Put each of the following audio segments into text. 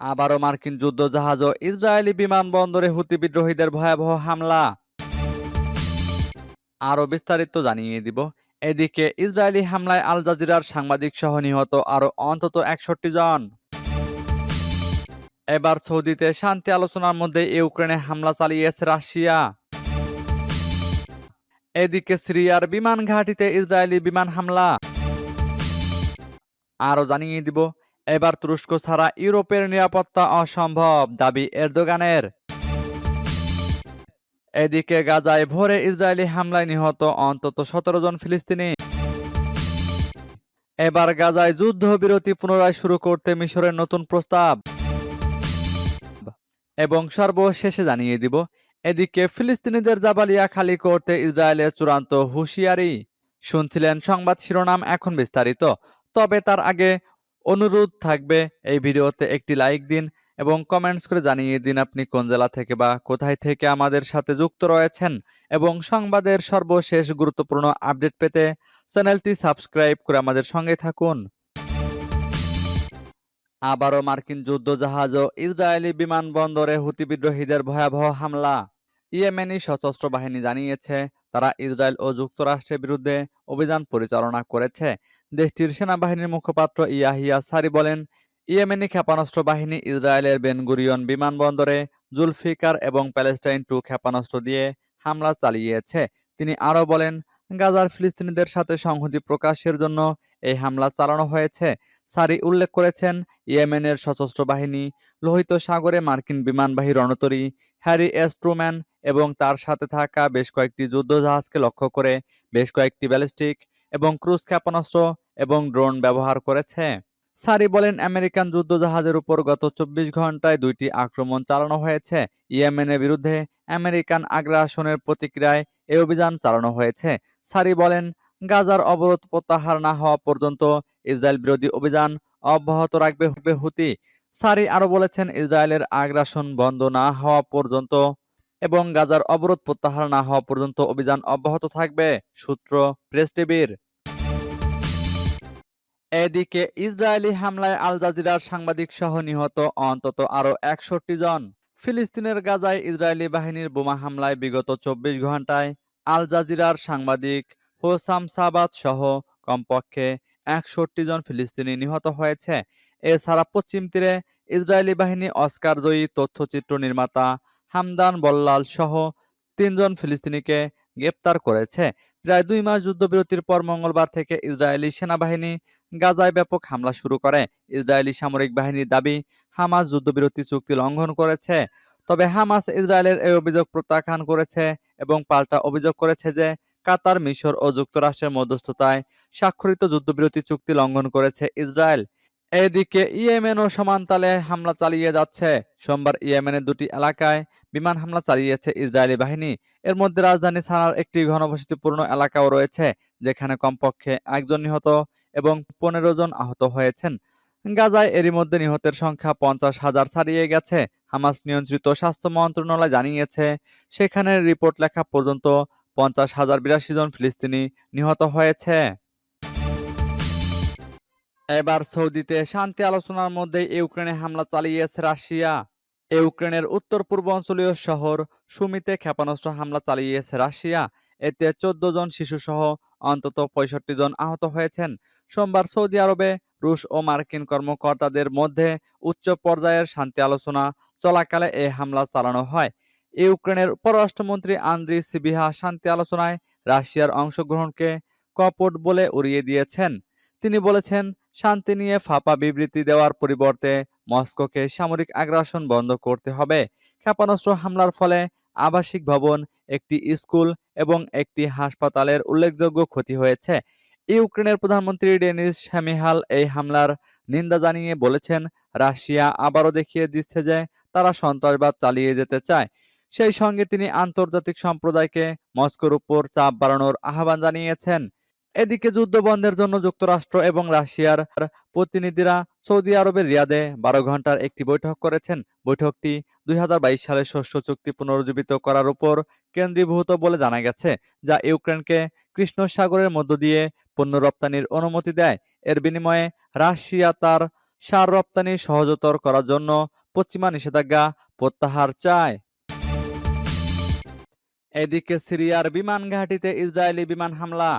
আবারও মার্কিন যুদ্ধজাহাজ ও ইসরায়েলি বিমানবন্দরে হুতি বিদ্রোহীদের ভয়াবহ হামলা। আরও বিস্তারিত জানিয়ে দিব। এদিকে ইসরায়েলি হামলায় আল জাজিরার সাংবাদিক সহ নিহত আরও অন্তত একষট্টি জন। এবার সৌদিতে শান্তি আলোচনার মধ্যে ইউক্রেনে হামলা চালিয়েছে রাশিয়া। এদিকে সিরিয়ার বিমান ঘাঁটিতে ইসরায়েলি বিমান হামলা। আরও জানিয়ে দিব এবার তুরস্ক ছাড়া ইউরোপের নিরাপত্তা অসম্ভব, দাবি এরদোগানের। এদিকে গাজায় ভোরে ইসরায়েলি হামলায় নিহত অন্তত সতেরো জন ফিলিস্তিনি। এবার গাজায় যুদ্ধবিরতি পুনরায় শুরু করতে মিশরের নতুন প্রস্তাব। এবং সর্বশেষে জানিয়ে দিব, এদিকে ফিলিস্তিনিদের জাবালিয়া খালি করতে ইসরায়েলের চূড়ান্ত হুঁশিয়ারি। শুনছিলেন সংবাদ শিরোনাম এখন বিস্তারিত, তবে তার আগে অনুরোধ থাকবে এই ভিডিওতে একটি লাইক দিন এবং কমেন্টস করে জানিয়ে দিন আপনি কোন জেলা থেকে বা কোথায় থেকে আমাদের সাথে যুক্ত রয়েছেন এবং সংবাদের সর্বশেষ গুরুত্বপূর্ণ আপডেট পেতে চ্যানেলটি সাবস্ক্রাইব করে আমাদের সঙ্গে থাকুন। আবারও মার্কিন যুদ্ধজাহাজ ও ইসরায়েলি বিমানবন্দরে হুতি বিদ্রোহীদের ভয়াবহ হামলা। ইয়েমেনি সশস্ত্র বাহিনী জানিয়েছে, তারা ইসরায়েল ও যুক্তরাষ্ট্রের বিরুদ্ধে অভিযান পরিচালনা করেছে দেশটির সেনাবাহিনীর মুখপাত্র ইয়াহিয়া সারি বলেন, ইয়েমেনি ক্ষেপণাস্ত্র বাহিনী ইসরায়েলের বেনগুরিয়ন বিমানবন্দরে জুলফিকার এবং প্যালেস্টাইন টু ক্ষেপণাস্ত্র দিয়ে হামলা চালিয়েছে। তিনি আরও বলেন, গাজার ফিলিস্তিনিদের সাথে সংহতি প্রকাশের জন্য এই হামলা চালানো হয়েছে। সারি উল্লেখ করেছেন, ইয়েমেনের সশস্ত্র বাহিনী, লোহিত সাগরে মার্কিন বিমানবাহী রণতরী, হ্যারি এস ট্রুম্যান এবং তার সাথে থাকা বেশ কয়েকটি যুদ্ধজাহাজকে লক্ষ্য করে বেশ কয়েকটি ব্যালিস্টিক এবং ক্রুজ ক্ষেপণাস্ত্র এবং ড্রোন ব্যবহার করেছে। সারি বলেন, আমেরিকান যুদ্ধজাহাজের উপর গত চব্বিশ ঘন্টায় দুইটি আক্রমণ চালানো হয়েছে। ইয়েমেনের বিরুদ্ধে আমেরিকান আগ্রাসনের প্রতিক্রিয়ায় এই অভিযান চালানো হয়েছে। সারি বলেন, গাজার অবরোধ প্রত্যাহার না হওয়া পর্যন্ত ইসরায়েল বিরোধী অভিযান অব্যাহত রাখবে হুতি। সারি আরও বলেছেন, ইসরায়েলের আগ্রাসন বন্ধ না হওয়া পর্যন্ত এবং গাজার অবরোধ প্রত্যাহার না হওয়া পর্যন্ত অভিযান অব্যাহত থাকবে, সূত্র প্রেস টিভির। এদিকে ইসরায়েলি হামলায় আল জাজিরার সাংবাদিক সহ নিহত অন্তত আরও একষট্টি জন। ফিলিস্তিনের গাজায় ইসরায়েলি বাহিনীর বোমা হামলায় বিগত চব্বিশ ঘন্টায় আল জাজিরার সাংবাদিক হোসাম সাবাত সহ কমপক্ষে একষট্টি জন ফিলিস্তিনি নিহত হয়েছে। এছাড়া পশ্চিম তীরে ইসরায়েলি বাহিনী অস্কার জয়ী তথ্যচিত্র নির্মাতা হামদান বল্লাল সহ তিনজন ফিলিস্তিনিকে গ্রেপ্তার করেছে। প্রায় দুই মাস যুদ্ধবিরতির পর মঙ্গলবার থেকে ইসরায়েলি সেনাবাহিনী গাজায় ব্যাপক হামলা শুরু করে। ইসরায়েলি সামরিক বাহিনীর দাবি, হামাস যুদ্ধবিরতি চুক্তি লঙ্ঘন করেছে। তবে হামাস ইসরায়েলের এই অভিযোগ প্রত্যাখ্যান করেছে এবং পাল্টা অভিযোগ করেছে যে, কাতার, মিশর ও যুক্তরাষ্ট্রের মধ্যস্থতায় স্বাক্ষরিত যুদ্ধবিরতি চুক্তি লঙ্ঘন করেছে ইসরায়েল। এদিকে ইয়েমেনও সমানতালে হামলা চালিয়ে যাচ্ছে। সোমবার ইয়েমেনের দুটি এলাকায় বিমান হামলা চালিয়েছে ইসরায়েলি বাহিনী। এর মধ্যে রাজধানী সানার একটি ঘনবসতিপূর্ণ এলাকাও রয়েছে, যেখানে কমপক্ষে একজন নিহত এবং পনেরো জন আহত হয়েছেন। গাজায় এরই মধ্যে নিহতের সংখ্যা পঞ্চাশ হাজার ছাড়িয়ে গেছে, হামাস নিয়ন্ত্রিত স্বাস্থ্য মন্ত্রণালয় জানিয়েছে। সেখানে রিপোর্ট লেখা পর্যন্ত পঞ্চাশ হাজার বিরাশি জন ফিলিস্তিনি নিহত হয়েছে। এবার সৌদিতে শান্তি আলোচনার মধ্যে ইউক্রেনে হামলা চালিয়েছে রাশিয়া। ইউক্রেনের উত্তর পূর্বাঞ্চলীয় শহর সুমিতে ক্ষেপণাস্ত্র হামলা চালিয়েছে রাশিয়া। এতে চোদ্দ জন শিশুসহ অন্তত পঁয়ষট্টি জন আহত হয়েছেন। সোমবার সৌদি আরবে রুশ ও মার্কিন কর্মকর্তাদের মধ্যে উচ্চ পর্যায়ের শান্তি আলোচনা চলাকালে এই হামলা চালানো হয়। ইউক্রেনের পররাষ্ট্রমন্ত্রী আন্দ্রি সিবিহা শান্তি আলোচনায় রাশিয়ার অংশগ্রহণকে কপট বলে উড়িয়ে দিয়েছেন। তিনি বলেছেন, শান্তি নিয়ে ফাঁপা বিবৃতি দেওয়ার পরিবর্তে মস্কোকে সামরিক আগ্রাসন বন্ধ করতে হবে। ক্ষেপণাস্ত্র হামলার ফলে আবাসিক ভবন, একটি স্কুল এবং একটি হাসপাতালের উল্লেখযোগ্য ক্ষতি হয়েছে। ইউক্রেনের প্রধানমন্ত্রী ডেনিস শ্যামিহাল এই হামলার নিন্দা জানিয়ে বলেছেন, রাশিয়া আবারও দেখিয়ে দিচ্ছে যে তারা সন্ত্রাসবাদ চালিয়ে যেতে চায়। সেই সঙ্গে তিনি আন্তর্জাতিক সম্প্রদায়কে মস্কোর উপর চাপ বাড়ানোর আহ্বান জানিয়েছেন। এদিকে যুদ্ধ বন্ধের জন্য যুক্তরাষ্ট্র এবং রাশিয়ার প্রতিনিধিরা সৌদি আরবের রিয়াদে বারো ঘণ্টার একটি বৈঠক করেছেন। বৈঠকটি দুই হাজার বাইশ সালে শস্য চুক্তি পুনরুজ্জীবিত করার উপর কেন্দ্রীভূত বলে জানা গেছে, যা ইউক্রেনকে কৃষ্ণ সাগরের মধ্য দিয়ে পণ্য রপ্তানির অনুমতি দেয়। এর বিনিময়ে রাশিয়া তার সার রপ্তানি সহজতর করার জন্য পশ্চিমা নিষেধাজ্ঞা প্রত্যাহার চায়। এদিকে সিরিয়ার বিমান ঘাঁটিতে ইসরায়েলি বিমান হামলা।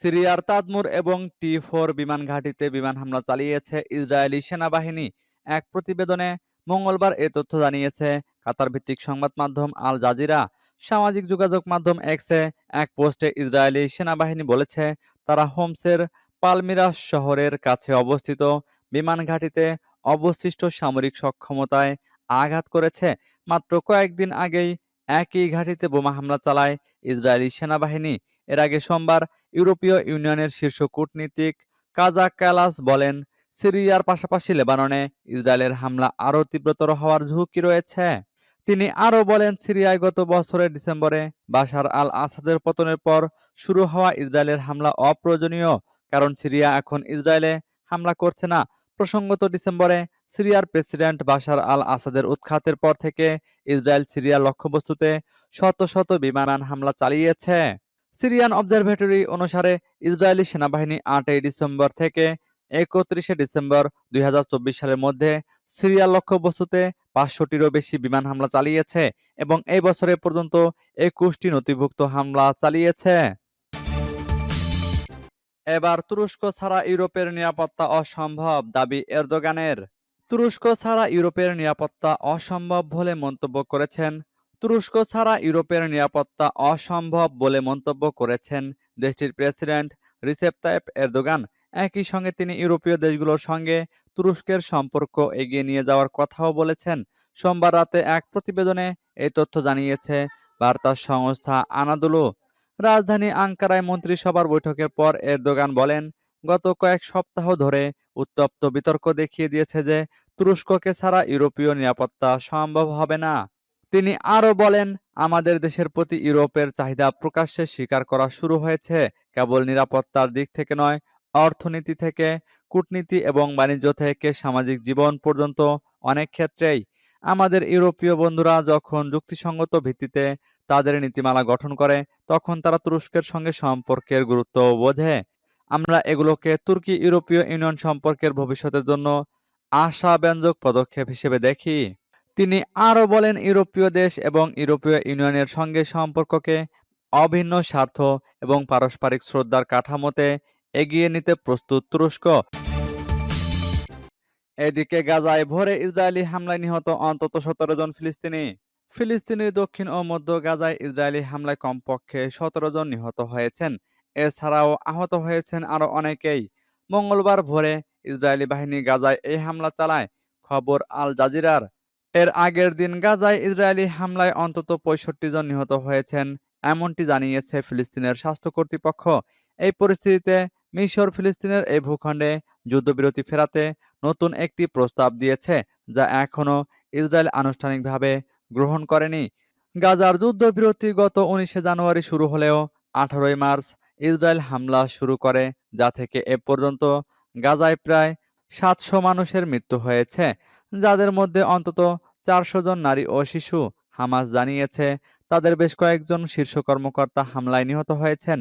সিরিয়ার তাদমুর এবং টি ফোর বিমান ঘাঁটিতে বিমান হামলা চালিয়েছে ইসরায়েলি সেনাবাহিনী। এক প্রতিবেদনে মঙ্গলবার এ তথ্য জানিয়েছে কাতার ভিত্তিক সংবাদ মাধ্যম আল জাজিরা সামাজিক যোগাযোগ মাধ্যম এক্সে এক পোস্টে ইসরায়েলি সেনাবাহিনী বলেছে, তারা হোমসের পালমিরা শহরের কাছে অবস্থিত বিমান ঘাঁটিতে অবশিষ্ট সামরিক সক্ষমতায় আঘাত করেছে। মাত্র কয়েকদিন আগেই একই ঘাঁটিতে বোমা হামলা চালায় ইসরায়েলি সেনাবাহিনী। এর আগে সোমবার ইউরোপীয় ইউনিয়নের শীর্ষ কূটনীতিক কাজা ক্যালাস বলেন, সিরিয়ার পাশাপাশি লেবাননে ইসরায়েলের হামলা আরও তীব্রতর হওয়ার ঝুঁকি রয়েছে। তিনি আরও বলেন, সিরিয়ায় গত বছরের ডিসেম্বরে বাশার আল আসাদের পতনের পর শুরু হওয়া ইসরায়েলের হামলা অপ্রয়োজনীয়, কারণ সিরিয়া এখন ইসরায়েলে হামলা করছে না। প্রসঙ্গত, ডিসেম্বরে সিরিয়ার প্রেসিডেন্ট বাশার আল আসাদের উৎখাতের পর থেকে ইসরায়েল সিরিয়ার লক্ষ্যবস্তুতে শত শত বিমান হামলা চালিয়েছে। সিরিয়ান অবজারভেটরি অনুসারে ইসরায়েলি সেনাবাহিনী আটই ডিসেম্বর থেকে একত্রিশে ডিসেম্বর দুই সালের মধ্যে সিরিয়ার লক্ষ্যবস্তুতে পাঁচশোটিরও বেশি বিমান হামলা চালিয়েছে এবং এই বছরে পর্যন্ত একুশটি নথিভুক্ত হামলা চালিয়েছে। এবার তুরস্ক ছাড়া ইউরোপের নিরাপত্তা অসম্ভব, দাবি এরদোগানের। তুরস্ক ছাড়া ইউরোপের নিরাপত্তা অসম্ভব বলে মন্তব্য করেছেন তুরস্ক ছাড়া ইউরোপের নিরাপত্তা অসম্ভব বলে মন্তব্য করেছেন দেশটির প্রেসিডেন্ট রিসেপ তাইপ এরদোগান। একই সঙ্গে তিনি ইউরোপীয় দেশগুলোর সঙ্গে তুরস্কের সম্পর্ক এগিয়ে নিয়ে যাওয়ার কথাও বলেছেন। সোমবার রাতে এক প্রতিবেদনে এই তথ্য জানিয়েছে বার্তা সংস্থা আনাদুলু। রাজধানী আঙ্কারায় মন্ত্রিসভার বৈঠকের পর এরদোগান বলেন, গত কয়েক সপ্তাহ ধরে উত্তপ্ত বিতর্ক দেখিয়ে দিয়েছে যে তুরস্ককে ছাড়া ইউরোপীয় নিরাপত্তা সম্ভব হবে না। তিনি আরও বলেন, আমাদের দেশের প্রতি ইউরোপের চাহিদা প্রকাশ্যে স্বীকার করা শুরু হয়েছে কেবল নিরাপত্তার দিক থেকে নয়, অর্থনীতি থেকে, কূটনীতি এবং বাণিজ্য থেকে সামাজিক জীবন পর্যন্ত অনেক ক্ষেত্রেই। আমাদের ইউরোপীয় বন্ধুরা যখন যুক্তিসঙ্গত ভিত্তিতে তাদের নীতিমালা গঠন করে, তখন তারা তুরস্কের সঙ্গে সম্পর্কের গুরুত্ব বোঝে। আমরা এগুলোকে তুর্কি ইউরোপীয় ইউনিয়ন সম্পর্কের ভবিষ্যতের জন্য আশাব্যঞ্জক পদক্ষেপ হিসেবে দেখি। তিনি আরও বলেন, ইউরোপীয় দেশ এবং ইউরোপীয় ইউনিয়নের সঙ্গে সম্পর্ককে অভিন্ন স্বার্থ এবং পারস্পরিক শ্রদ্ধার কাঠামোতে এগিয়ে নিতে প্রস্তুত তুরস্ক। এদিকে গাজায় ভোরে ইসরায়েলি হামলায় নিহত অন্তত সতেরো জন ফিলিস্তিনি। ফিলিস্তিনের দক্ষিণ ও মধ্য গাজায় ইসরায়েলি হামলায় কমপক্ষে সতেরো জন নিহত হয়েছেন। এছাড়াও আহত হয়েছেন আরও অনেকেই। মঙ্গলবার ভোরে ইসরায়েলি বাহিনী গাজায় এই হামলা চালায়। খবর আল জাজিরার। এর আগের দিন গাজায় ইসরায়েলি হামলায় অন্তত পঁয়ষট্টি জন নিহত হয়েছেন, এমনটি জানিয়েছে ফিলিস্তিনের স্বাস্থ্য কর্তৃপক্ষ। এই পরিস্থিতিতে মিশর ফিলিস্তিনের এই ভূখণ্ডে যুদ্ধবিরতি ফেরাতে নতুন একটি প্রস্তাব দিয়েছে, যা এখনও ইসরায়েল আনুষ্ঠানিকভাবে গ্রহণ করেনি। গাজার যুদ্ধবিরতি গত উনিশে জানুয়ারি শুরু হলেও আঠারোই মার্চ ইসরায়েল হামলা শুরু করে, যা থেকে এ পর্যন্ত গাজায় প্রায় সাতশো মানুষের মৃত্যু হয়েছে, যাদের মধ্যে অন্তত চারশো জন নারী ও শিশু হামাস জানিয়েছে। তাদের বেশ কয়েকজন শীর্ষ কর্মকর্তা হামলায় নিহত হয়েছেন।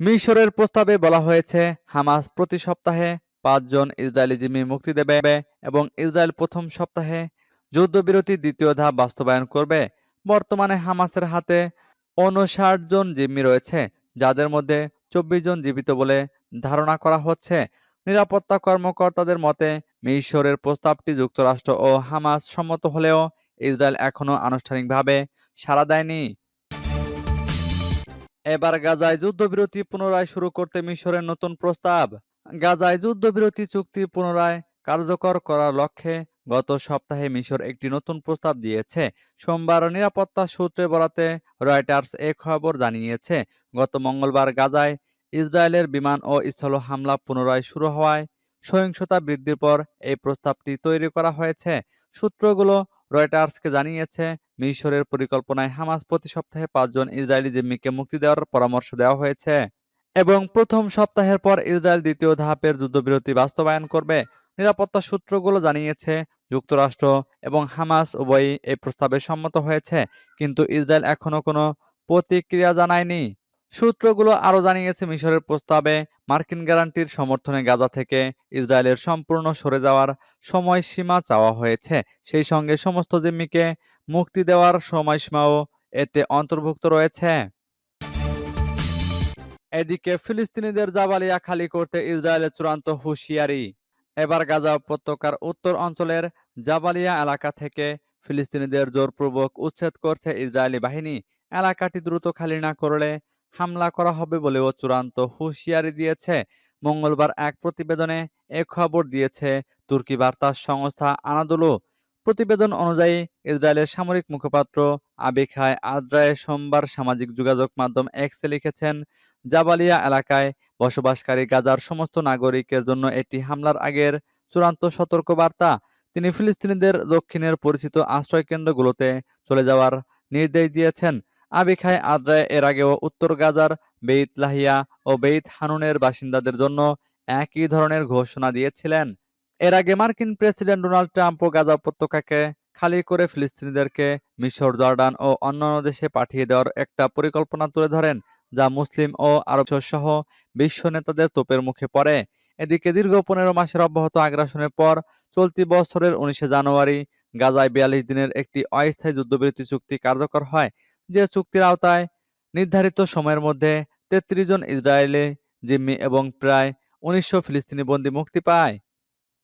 মিশরের প্রস্তাবে বলা হয়েছে, হামাস প্রতি সপ্তাহে পাঁচজন ইসরায়েলি জিম্মি মুক্তি দেবে এবং ইসরায়েল প্রথম সপ্তাহে যুদ্ধবিরতি দ্বিতীয় ধাপ বাস্তবায়ন করবে। বর্তমানে হামাসের হাতে উনষাট জন জিম্মি রয়েছে, যাদের মধ্যে চব্বিশ জন জীবিত বলে ধারণা করা হচ্ছে। নিরাপত্তা কর্মকর্তাদের মতে মিশরের প্রস্তাবটি যুক্তরাষ্ট্র ও হামাস সম্মত হলেও ইসরায়েল এখনও আনুষ্ঠানিকভাবে সাড়া দেয়নি। এবার গাজায় যুদ্ধবিরতি পুনরায় শুরু করতে মিশরের নতুন প্রস্তাব। গাজায় যুদ্ধবিরতি চুক্তি পুনরায় কার্যকর করার লক্ষ্যে গত সপ্তাহে মিশর একটি নতুন প্রস্তাব দিয়েছে। সোমবার নিরাপত্তা সূত্রে বরাতে রয়টার্স এ খবর জানিয়েছে, গত মঙ্গলবার গাজায় ইসরায়েলের বিমান ও স্থল হামলা পুনরায় শুরু হওয়ায় সহিংসতা বৃদ্ধির পর এই প্রস্তাবটি তৈরি করা হয়েছে। সূত্রগুলো রয়টার্সকে জানিয়েছে, মিশরের পরিকল্পনায় হামাস প্রতি সপ্তাহে পাঁচজন ইসরায়েলি জিম্মিকে মুক্তি দেওয়ার পরামর্শ দেওয়া হয়েছে এবং প্রথম সপ্তাহের পর ইসরায়েল দ্বিতীয় ধাপের যুদ্ধবিরতি বাস্তবায়ন করবে। নিরাপত্তা সূত্রগুলো জানিয়েছে, যুক্তরাষ্ট্র এবং হামাস উভয়ই এই প্রস্তাবে সম্মত হয়েছে, কিন্তু ইসরায়েল এখনও কোনো প্রতিক্রিয়া জানায়নি। সূত্রগুলো আরও জানিয়েছে, মিশরের প্রস্তাবে মার্কিন গ্যারান্টির সমর্থনে গাজা থেকে ইসরায়েলের সম্পূর্ণ সরে যাওয়ার সময়সীমা চাওয়া হয়েছে। সেই সঙ্গে সমস্ত জিম্মিকে মুক্তি দেওয়ার সময়সীমাও এতে অন্তর্ভুক্ত রয়েছে। এদিকে ফিলিস্তিনিদের জাবালিয়া খালি করতে ইসরায়েলের চূড়ান্ত হুঁশিয়ারি। এবার গাজা উপত্যকার উত্তর অঞ্চলের জাবালিয়া এলাকা থেকে ফিলিস্তিনিদের জোরপূর্বক উচ্ছেদ করছে ইসরায়েলি বাহিনী। এলাকাটি দ্রুত খালি না করলে হামলা করা হবে বলেও চূড়ান্ত হুঁশিয়ারি দিয়েছে। মঙ্গলবার এক প্রতিবেদনে এ খবর দিয়েছে তুর্কি বার্তা সংস্থা আনাদুলু। প্রতিবেদন অনুযায়ী, ইসরায়েলের সামরিক মুখপাত্র আবিখায় আদ্রায় সোমবার সামাজিক যোগাযোগ মাধ্যম এক্সে লিখেছেন, জাবালিয়া এলাকায় বসবাসকারী গাজার সমস্ত নাগরিকের জন্য এটি হামলার আগের চূড়ান্ত সতর্কবার্তা। তিনি ফিলিস্তিনিদের দক্ষিণের পরিচিত আশ্রয়কেন্দ্রগুলোতে চলে যাওয়ার নির্দেশ দিয়েছেন। আবিখায় আদ্রায় এর আগেও উত্তর গাজার বেইত লাহিয়া ও বেইত হানুনের বাসিন্দাদের জন্য একই ধরনের ঘোষণা দিয়েছিলেন। এর আগে মার্কিন প্রেসিডেন্ট ডোনাল্ড ট্রাম্পও গাজা উপত্যকাকে খালি করে ফিলিস্তিনিদেরকে মিশর, জর্ডান ও অন্যান্য দেশে পাঠিয়ে দেওয়ার একটা পরিকল্পনা তুলে ধরেন, যা মুসলিম ও আরব সহ বিশ্ব নেতাদের তোপের মুখে পড়ে। এদিকে দীর্ঘ পনেরো মাসের অব্যাহত আগ্রাসনের পর চলতি বছরের উনিশে জানুয়ারি গাজায় বিয়াল্লিশ দিনের একটি অস্থায়ী যুদ্ধবিরতি চুক্তি কার্যকর হয়। যে চুক্তির আওতায় নির্ধারিত সময়ের মধ্যে তেত্রিশ জন ইসরায়েলি জিম্মি এবং প্রায় উনিশশো ফিলিস্তিনি বন্দী মুক্তি পায়।